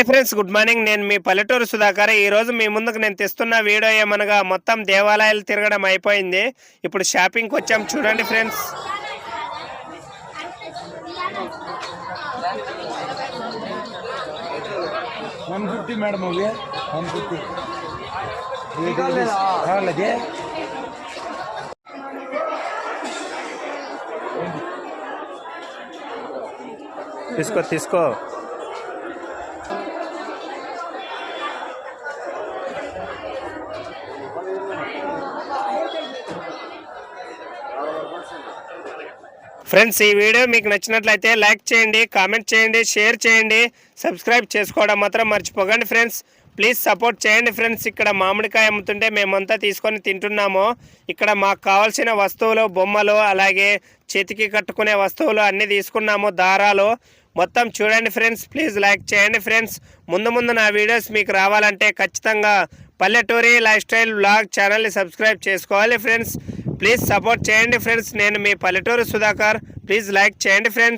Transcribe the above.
Hi friends good morning. నేను మీ పల్లెటూరు సుధాకర్. ఈరోజు మీ ముందుకు నేను తెస్తున్న వీడియో ఏమనగా మొత్తం దేవాలయాలు తిరగడం అయిపోయింది. ఇప్పుడు షాపింగ్కి వచ్చాం. చూడండి ఫ్రెండ్స్. వన్ ఫిఫ్టీ మేడం అవి వన్ ఫిఫ్టీ తీసుకో తీసుకో. ఫ్రెండ్స్ ఈ వీడియో మీకు నచ్చినట్లయితే లైక్ చేయండి కామెంట్ చేయండి షేర్ చేయండి సబ్స్క్రైబ్ చేసుకోవడం మాత్రం మర్చిపోకండి ఫ్రెండ్స్. ప్లీజ్ సపోర్ట్ చేయండి ఫ్రెండ్స్. ఇక్కడ మామిడికాయ అమ్ముతుంటే మేమంతా తీసుకొని తింటున్నాము. ఇక్కడ మాకు కావాల్సిన వస్తువులు బొమ్మలు అలాగే చేతికి కట్టుకునే వస్తువులు అన్నీ తీసుకున్నాము దారాలు. మొత్తం చూడండి ఫ్రెండ్స్. ప్లీజ్ లైక్ చేయండి ఫ్రెండ్స్. ముందు ముందు నా వీడియోస్ మీకు రావాలంటే ఖచ్చితంగా పల్లెటూరి లైఫ్ స్టైల్ బ్లాగ్ ఛానల్ని సబ్స్క్రైబ్ చేసుకోవాలి ఫ్రెండ్స్. ప్లీజ్ సపోర్ట్ చేయండి ఫ్రెండ్స్ నేను మీ పల్లెటూరు సుధాకర్. ప్లీజ్ లైక్ చేయండి ఫ్రెండ్స్